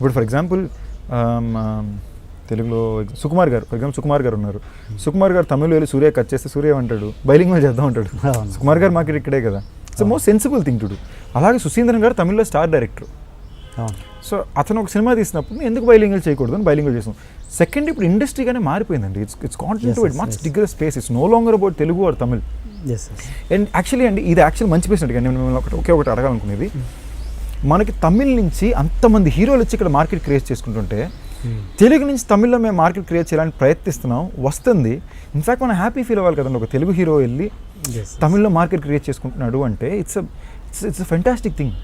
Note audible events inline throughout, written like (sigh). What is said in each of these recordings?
ఇప్పుడు for example తెలుగులో సుకుమార్ గారు ఫర్ ఎగ్జాంపుల్ సుకుమార్ గారు ఉన్నారు. సుకుమార్ గారు తమిళ్ వెళ్ళి సూర్య కట్ చేస్తే సూర్య ఏమంటాడు? బైలింగ్ మీద చేద్దాం అంటాడు. సుకుమార్ గారు మార్కెట్ ఇక్కడే కదా. It's most sensible thing to do అలాగే సుశీంద్రన్ గారు తమిళ్ళో స్టార్ డైరెక్టర్ సో అతను ఒక సినిమా తీసినప్పుడు ఎందుకు బైలింగ్లు చేయకూడదు అని బైలింగ్లు చేసాం సెకండ్ ఇప్పుడు ఇండస్ట్రీగానే మారిపోయిందండి. It's it's it much. Bigger space it's no longer about Telugu or Tamil. And actually అండి ఇది యాక్చువల్ మంచి అడిగాను నేను మిమ్మల్ని ఒకటి ఒకే ఒకటి అడగాలనుకునేది. మనకి తమిళ్ నుంచి అంతమంది హీరోలు వచ్చి ఇక్కడ మార్కెట్ క్రియేట్ చేసుకుంటుంటే తెలుగు నుంచి తమిళ్ళో మేము మార్కెట్ క్రియేట్ చేయాలని ప్రయత్నిస్తున్నాం వస్తుంది. ఇన్ఫాక్ట్ మనం హ్యాపీ ఫీల్ అవ్వాలి కదండి. ఒక తెలుగు హీరో వెళ్ళి తమిళ్ళో మార్కెట్ క్రియేట్ చేసుకుంటున్నాడు అంటే it's it's it's fantastic thing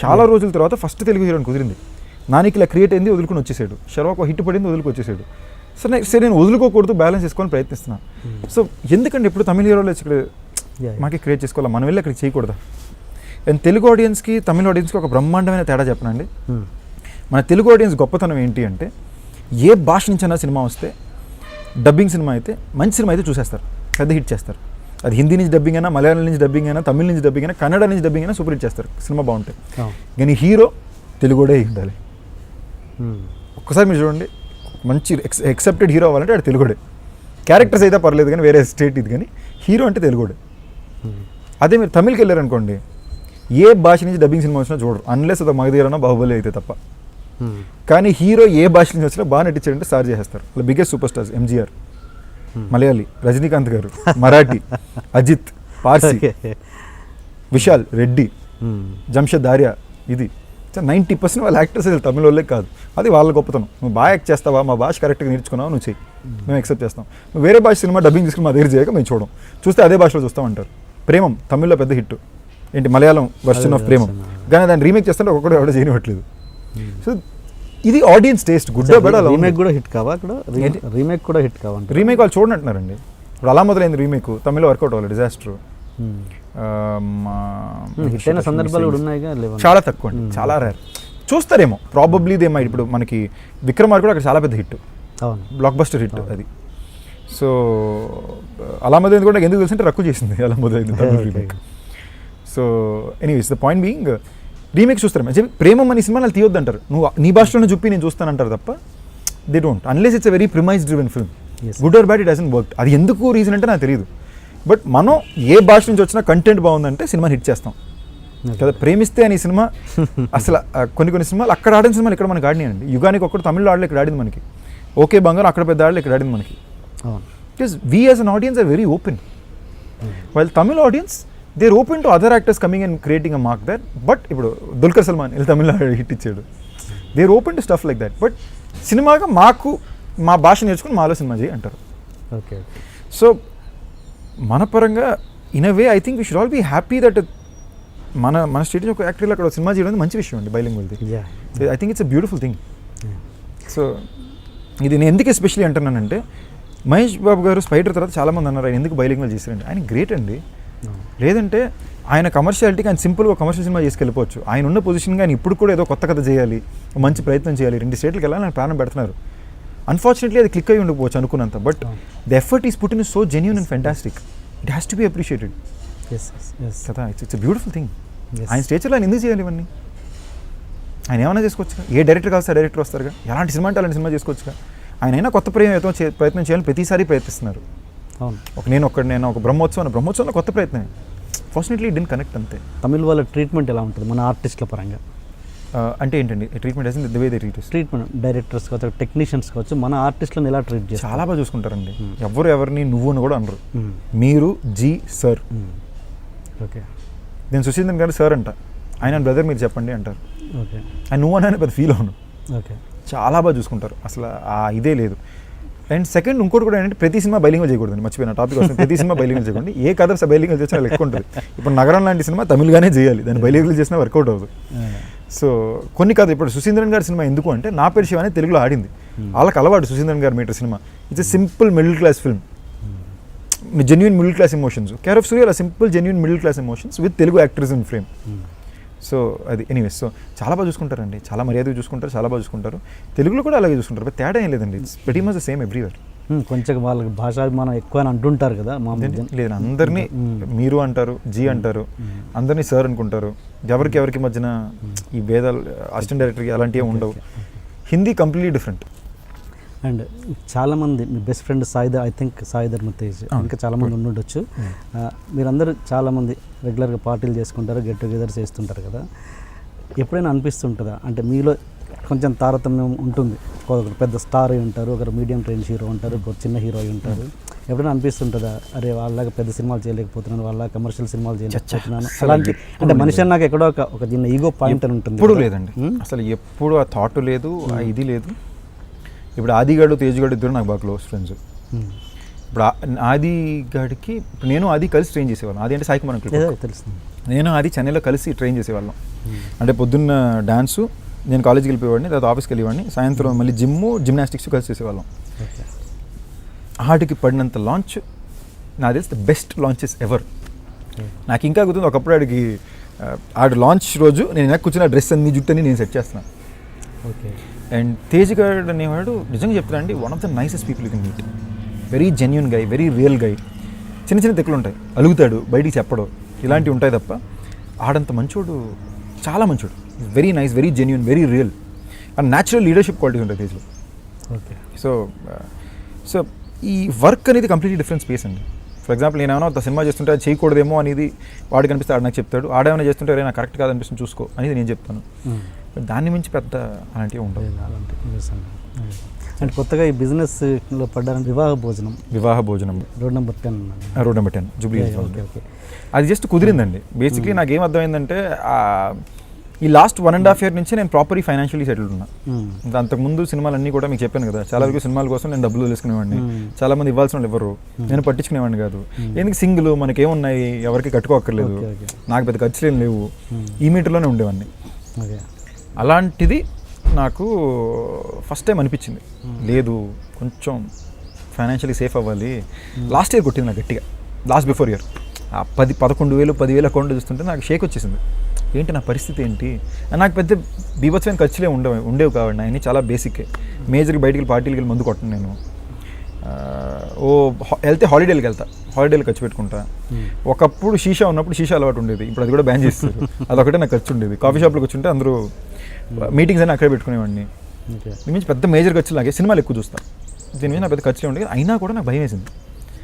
చాలా రోజుల తర్వాత ఫస్ట్ తెలుగు హీరోని కుదిరింది. నానికి ఇలా క్రియేట్ అయింది వదులుకొని వచ్చేసాడు. షర్వాక్ హిట్ పడింది వదులుకు వచ్చేసాడు. సరే నెక్స్ట్ సరే నేను వదులుకోకూడదు బ్యాలెన్స్ చేసుకోవాలని ప్రయత్నిస్తున్నాను సో ఎందుకంటే ఇప్పుడు తమిళ హీరోలు వచ్చి ఇక్కడ మాకే క్రియేట్ చేసుకోవాలా? మనం వెళ్ళి అక్కడ చేయకూడదా? అండ్ తెలుగు ఆడియన్స్కి తమిళ ఆడియన్స్కి ఒక బ్రహ్మాండమైన తేడా చెప్పనండి. మన తెలుగు ఆడియన్స్ గొప్పతనం ఏంటి అంటే ఏ భాష నుంచైనా సినిమా వస్తే డబ్బింగ్ సినిమా అయితే మంచి సినిమా అయితే చూసేస్తారు. పెద్ద హిట్ చేస్తారు. అది హిందీ నుంచి డబ్బింగ్ అయినా మలయాళం నుంచి డబ్బింగ్ అయినా తమిళ నుంచి డబ్బింగ్ అయినా కన్నడ నుంచి డబ్బింగ్ అయినా సూపర్ హిట్ చేస్తారు. సినిమా బాగుంటాయి కానీ హీరో తెలుగుడే ఉండాలి ఒక్కసారి మీరు చూడండి. మంచి ఎక్స్ ఎక్సెప్టెడ్ హీరో అవ్వాలంటే అది తెలుగుడే. క్యారెక్టర్స్ అయితే పర్లేదు కానీ వేరే స్టేట్ ఇది కానీ హీరో అంటే తెలుగుడే. అదే మీరు తమిళ్కి వెళ్ళారనుకోండి ఏ భాష నుంచి డబ్బింగ్ సినిమా వచ్చినా చూడరు. అన్లెస్ అది మగధీరనో బాహుబలి అయితే తప్ప. కానీ హీరో ఏ భాష నుంచి వచ్చినా బాగా నటించాడంటే స్టార్ చేసేస్తారు. అలా biggest super stars MGR Malayali Rajinikanth గారు మరాఠీ (laughs) అజిత్ పార్సీ విశాల్ రెడ్డి జంషద్ ఆర్య ఇది. నైంటీ పర్సెంట్ వాళ్ళ యాక్టర్స్ తమిళ వాళ్ళే కాదు. అది వాళ్ళ గొప్పతనం. నువ్వు బాగా యాక్ట్ చేస్తావా? మా భాష కరెక్ట్గా నేర్చుకున్నావు? నువ్వు చెయ్యి. మేము యాక్సెప్ట్ చేస్తాం. నువ్వు వేరే భాష సినిమా డబ్బింగ్ తీసుకుని మా దగ్గర చేయక మేము చూడం. చూస్తే అదే భాషలో చూస్తామంటారు. ప్రేమం తమిళ్ళో పెద్ద హిట్. ఏంటి మలయాళం వర్షన్ ఆఫ్ ప్రేమం. కానీ దాన్ని రీమేక్ చేస్తుంటే ఒక్కడు ఎవడో చేయనివ్వట్లేదు. సో ఇది audience taste good bad remake కూడా హిట్ కావా అక్కడ? రీమేక్ కూడా హిట్ కావంట రీమేక్ వాళ్ళు చూడంటున్నారండి. ఇప్పుడు అలా మొదలైంది రీమేక్ తమిళ్ళో వర్కౌట్ అవ్వాలి డిజాస్టర్ హిట్ అయిన సందర్భాలు కూడా ఉన్నాయిగా లేవా చాలా తక్కువ అండి చాలా రేర్ చూస్తారేమో ప్రాబబ్లీ దే మైట్ ఇప్పుడు మనకి విక్రమార్ కూడా అక్కడ చాలా పెద్ద హిట్ బ్లాక్ బస్టర్ హిట్ అది. సో అలా మొదలైంది కూడా ఎందుకు తెలిసింటే రక్కు చేసింది అలా మొదలైంది తమిళ. Remake so anyways the point being remake చూస్తారు. మంచి ప్రేమం అనే సినిమా వాళ్ళు తీయొద్దు అంటారు నువ్వు నీ భాషలోనే చూపి నేను చూస్తానంటారు తప్ప they don't unless it's a very premise driven film. Good or bad it doesn't work అది ఎందుకు రీజన్ అంటే నాకు తెలియదు బట్ మనం ఏ భాష నుంచి వచ్చినా కంటెంట్ బాగుందంటే సినిమా హిట్ చేస్తాం. కదా ప్రేమిస్తే అనే సినిమా (laughs) అసలు కొన్ని కొన్ని సినిమాలు అక్కడ ఆడిన సినిమాలు ఇక్కడ మనకి ఆడినాయండి. యుగానికి ఒక్కటి తమిళలో ఆడలే ఇక్కడ ఆడింది మనకి. ఓకే బంగారం అక్కడ పెద్ద ఆడలే ఇక్కడ ఆడింది మనకి. Because we as an audience are very open while Tamil audience they are open to other actors coming and creating a mark that but ఇప్పుడు దుల్కర్ సల్మాన్ వీళ్ళు తమిళ హిట్ ఇచ్చాడు. They are open to stuff like that but సినిమాగా మాకు మా భాష నేర్చుకుని మాలో సినిమా చేయి అంటారు. ఓకే సో మన పరంగా in a way I think we should all be happy that మన మన స్టేట్ ఒక యాక్టర్ అక్కడ సినిమా చేయడం మంచి విషయం అండి బైలింగ్ I think it's a beautiful thing so ఇది నేను ఎందుకు ఎస్పెషలీ అంటున్నానంటే మహేష్ బాబు గారు స్పైడర్ తర్వాత చాలామంది అన్నారు ఆయన ఎందుకు బైలింగ్వల్ చేశారండి ఆయన గ్రేట్ అండి. లేదంటే ఆయన కమర్షియాలిటీకి ఆయన సింపుల్గా కమర్షియల్ సినిమా చేసుకెళ్ళిపోవచ్చు. ఆయన ఉన్న పొజిషన్గా ఆయన ఇప్పుడు కూడా ఏదో కొత్త కథ చేయాలి మంచి ప్రయత్నం చేయాలి రెండు స్టేట్లకు వెళ్ళాలని ఆయన ప్రాణం పెడుతున్నారు. అన్ఫార్చునేట్లీ అది క్లిక్ అయి ఉండకపోవచ్చు అనుకున్నంత but the effort is put in so genuine and fantastic it has to be appreciated కదా? It's it's beautiful thing Yes. ఆయన స్టేచర్లో ఆయన ఎందుకు చేయాలి ఇవన్నీ? ఆయన ఏమైనా చేసుకోవచ్చు ఏ డైరెక్టర్ కావాలి డైరెక్టర్ వస్తారుగా? ఎలాంటి సినిమా అంటే అలాంటి సినిమా చేసుకోవచ్చుగా? ఆయన అయినా కొత్త ప్రయత్నం ప్రయత్నం చేయాలని ప్రతిసారి ప్రయత్నిస్తున్నారు. ఒక నేను ఒక నేను ఒక బ్రహ్మోత్సవం బ్రహ్మోత్సవంలో కొత్త ప్రయత్నమే. ఫార్చునేట్లీ డిన్ కనెక్ట్ అంతే. తమిళ వాళ్ళ ట్రీట్మెంట్ ఎలా ఉంటుంది? మన ఆర్టిస్టుల పరంగా. అంటే ఏంటండి? ట్రీట్మెంట్ వేసింది the way they treat treatment directors కావచ్చు టెక్నీషియన్స్ కావచ్చు మన ఆర్టిస్టులను ఎలా ట్రీట్ చేస్తారు? చాలా బాగా చూసుకుంటారండి. ఎవరు ఎవరిని నువ్వు అని కూడా అనరు. మ్మ్. మీరు జీ సార్. ఓకే నేను సుశీంద్రన్ గారు సార్ అంట. ఆయన బ్రదర్ మీరు చెప్పండి అంటారు. ఓకే ఆయన నువ్వు అని పెద్ద ఫీల్ అవును. ఓకే చాలా బాగా చూసుకుంటారు. అసలు ఆ ఇదే లేదు. అండ్ సెకండ్ ఇంకోటి కూడా ఏంటంటే ప్రతి సినిమా బైలింగ్ చేయకూడదు మర్చిపోయిన టాపిక్ వస్తుంది. ప్రతి సినిమా బైలింగ్ చేయకండి ఏ కథ బైలింగ్ చేసినా లెక్క ఉంటుంది. ఇప్పుడు నగరం లాంటి సినిమా తమిళ్గానే చేయాలి. దాన్ని బైలింగ్ చేసినా వర్కౌట్ అవ్వదు. సో కొన్ని కథ ఇప్పుడు సుశీంద్రన్ గారి సినిమా ఎందుకు అంటే నా పేరు శివ తెలుగులో ఆడింది. వాళ్ళకి అలవాటు సుశీంద్రన్ గారి meter cinema. It's simple middle class film genuine middle class emotions care of Suriya simple genuine middle class emotions with Telugu actors in frame so అది ఎనీవేస్ సో చాలా బాగా చూసుకుంటారండి. చాలా మర్యాదగా చూసుకుంటారు చాలా బాగా చూసుకుంటారు. తెలుగులో కూడా అలాగే చూసుకుంటారు బట్ తేడా ఏం లేదండి. It's very much the same everywhere కొంచెం వాళ్ళకి భాషాభిమానం ఎక్కువ అని అంటుంటారు కదా లేదు అందరినీ. మీరు అంటారు జీ అంటారు అందరినీ సార్ అనుకుంటారు. ఎవరికి ఎవరికి మధ్యన ఈ భేదాలు అసిస్టెంట్ డైరెక్టర్కి అలాంటివి ఉండవు. Hindi completely different. అండ్ చాలామంది మీ best friend Saidhar I think Saidhar Tej అవును. ఇంకా చాలామంది ఉండుండొచ్చు. ఆ, మీరందరూ చాలామంది రెగ్యులర్గా పార్టీలు చేసుకుంటారు గెట్ టుగెదర్ చేస్తుంటారు కదా. ఎప్పుడైనా అనిపిస్తుంటుందా? అంటే మీలో కొంచెం తారతమ్యం ఉంటుంది. ఒకరు పెద్ద స్టార్ అయి ఉంటారు ఒకరు మీడియం రేంజ్ హీరో ఉంటారు ఒకరు చిన్న హీరో అయి ఉంటారు. ఎప్పుడైనా అనిపిస్తుంటుందా? అరే వాళ్ళగా పెద్ద సినిమాలు చేయలేకపోతున్నాను వాళ్ళ కమర్షియల్ సినిమాలు చేయలేకపోతున్నాను. అలాంటి అంటే. మనిషి నాకు ఎక్కడో ఒక ఒక చిన్న ఈగో పాయింట్ అని ఉంటుంది ఎప్పుడు. లేదండి. ఉమ్? అసలు ఎప్పుడు ఆ థాట్ లేదు ఆ ఇది లేదు. ఇప్పుడు ఆదిగాడు తేజ్గాడు ఇద్దరు నాకు బాగా క్లోజ్ ఫ్రెండ్స్. ఇప్పుడు ఆ- ఆది గాడికి ఇప్పుడు నేను ఆది కలిసి ట్రైన్ చేసేవాళ్ళం. ఆది అంటే సాయి కుమార్. తెలుస్తుంది. నేను ఆది చెన్నైలో కలిసి ట్రైన్ చేసేవాళ్ళం. అంటే పొద్దున్న డాన్సు నేను కాలేజ్కి వెళ్ళిపోయేవాడిని తర్వాత ఆఫీస్కి వెళ్ళేవాడిని. సాయంత్రం మళ్ళీ జిమ్ జిమ్నాస్టిక్స్ కలిసి చేసేవాళ్ళం. ఆడికి పడినంత లాంచ్ నాకు తెలిసి ద బెస్ట్ లాంచెస్ ఎవర్ నాకు ఇంకా గుర్తుంది ఒకప్పుడు ఆడికి ఆడు లాంచ్ రోజు నేను కూర్చున్న డ్రెస్ అన్ని జుట్టు అన్ని నేను సెట్ చేస్తున్నాను ఓకే. అండ్ తేజ్ గారు అనేవాడు నిజంగా చెప్తాను అండి one of the nicest people you can meet very genuine guy very real guy చిన్న చిన్న తెక్కులు ఉంటాయి. అలుగుతాడు బయటికి చెప్పడం. ఇలాంటివి ఉంటాయి తప్ప ఆడంత మంచోడు చాలా మంచోడు. Very nice very genuine very real and natural leadership qualities ఉంటాయి తేజ్లో ఓకే సో సో ఈ వర్క్ అనేది కంప్లీట్లీ డిఫరెంట్ స్పేస్ అండి. ఫర్ ఎగ్జాంపుల్ నేను ఏమైనా ఒక సినిమా చేస్తుంటే అది చేయకూడదేమో అనేది వాడికి అనిపిస్తే ఆడు నాకు చెప్తాడు. ఆడేమైనా చేస్తుంటే నాకు కరెక్ట్ కాదనిపిస్తుంది చూసుకో అనేది నేను చెప్తాను. బట్ దాన్ని మించి పెద్ద అలాంటివి ఉండవు. నిజంగా. అంటే కొత్తగా ఈ బిజినెస్లో పడ్డారంటే Vivaha Bhojanam. Vivaha Bhojanam. Road number ten road number ten Jubilee అది జస్ట్ కుదిరిందండి. బేసిక్లీ నాకు ఏం అర్థమైందంటే ఈ last one and half year నుంచి నేను ప్రాపర్లీ ఫైనాన్షియలీ సెటిల్డ్ ఉన్నా. ఇంకా అంతకుముందు సినిమాలన్నీ కూడా మీకు చెప్పాను కదా చాలా వరకు సినిమాల కోసం నేను డబ్బులు తెలుసుకునేవాడిని Hmm. చాలా మంది ఇవ్వాల్సిన వాళ్ళు ఇవ్వరు నేను పట్టించుకునేవాడిని కాదు. ఎందుకు సింగిల్? మనకేమున్నాయి? ఎవరికి కట్టుకోక్కర్లేదు. Okay. నాకు పెద్ద ఖర్చులు ఏం లేవు. Hmm. ఈ మీటర్లోనే ఉండేవాడిని. అలాంటిది నాకు ఫస్ట్ టైం అనిపించింది. లేదు కొంచెం ఫైనాన్షియలీ సేఫ్ అవ్వాలి. లాస్ట్ ఇయర్ కొట్టింది నాకు గట్టిగా. లాస్ట్ బిఫోర్ ఇయర్ ఆ పది పదకొండు వేలు పదివేల అకౌంట్ చూస్తుంటే నాకు షేక్ వచ్చేసింది. ఏంటి నా పరిస్థితి ఏంటి? నాకు పెద్ద బీభత్సమైన ఖర్చులే ఉండవు ఉండేవి కావండి. అన్నీ చాలా బేసిక్ మేజర్కి బయటికి వెళ్ళి పార్టీలకి వెళ్ళి మందు కొట్టను నేను. ఓ వెళ్తే హాలిడేలకు వెళ్తా. హాలిడేలు ఖర్చు పెట్టుకుంటా. ఒకప్పుడు షీషా ఉన్నప్పుడు షీషా అలవాటు ఉండేది. ఇప్పుడు అది కూడా బ్యాన్ చేస్తారు. (laughs) అదొకటే నాకు ఖర్చు ఉండేది. కాఫీ షాప్లోకి వచ్చి ఉంటే అందరూ మీటింగ్స్ అని అక్కడే పెట్టుకునేవాడిని. దీని నుంచి పెద్ద మేజర్ ఖర్చులు నాకే సినిమాలు ఎక్కువ చూస్తాను దీని మీద నాకు పెద్ద ఖర్చులు ఉండేది అయినా కూడా నాకు భయం వేసింది.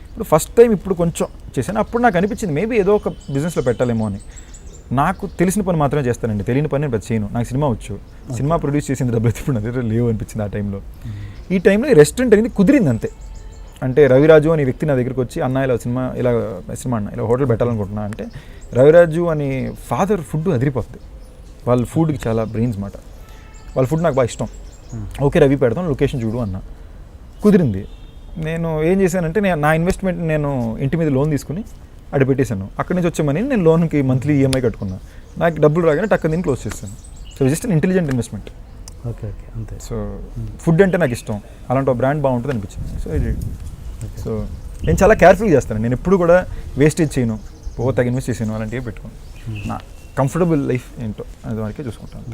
ఇప్పుడు ఫస్ట్ టైం ఇప్పుడు కొంచెం చేశాను. అప్పుడు నాకు అనిపించింది మేబీ ఏదో ఒక బిజినెస్లో పెట్టాలేమో అని. నాకు తెలిసిన పని మాత్రమే చేస్తానండి. తెలియని పని నేను పెద్ద చేయను. నాకు సినిమా వచ్చు. సినిమా ప్రొడ్యూస్ చేసింది డబ్బులు ఇప్పుడు నా దగ్గర లేవు అనిపించింది ఆ టైంలో ఈ టైంలో ఈ రెస్టారెంట్ అనేది కుదిరింది అంతే అంటే రవిరాజు అనే వ్యక్తి నా దగ్గరికి వచ్చి అన్న ఇలా సినిమా ఇలా సినిమా అన్న ఇలా హోటల్ పెట్టాలనుకుంటున్నా. అంటే రవిరాజు అనే ఫాదర్ ఫుడ్ అదిరిపోతుంది వాళ్ళ ఫుడ్కి చాలా బ్రెయిన్స్ మాట. వాళ్ళ ఫుడ్ నాకు బాగా ఇష్టం. ఓకే రవి పెడదాం లొకేషన్ చూడు అన్న. కుదిరింది. నేను ఏం చేశానంటే నేను నా ఇన్వెస్ట్మెంట్ నేను ఇంటి మీద లోన్ తీసుకుని అక్కడ పెట్టేశాను. అక్కడి నుంచి వచ్చే మనీ నేను లోన్కి మంత్లీ ఈఎంఐ కట్టుకున్నా. నాకు డబ్బులు రాగానే టక్క దీన్ని క్లోజ్ చేశాను. So just an intelligent investment okay okay అంతే. సో ఫుడ్ అంటే నాకు ఇష్టం. అలాంటి ఒక బ్రాండ్ బాగుంటుంది అనిపించింది. సో ఇది. సో నేను చాలా కేర్ఫుల్గా చేస్తాను. నేను ఎప్పుడు కూడా వేస్టేజ్ చేయను. ఓ తగ్గ ఇన్వెస్ట్ చేసాను అలాంటివి పెట్టుకోను. నా కంఫర్టబుల్ లైఫ్ ఏంటో అది వరకే చూసుకుంటాను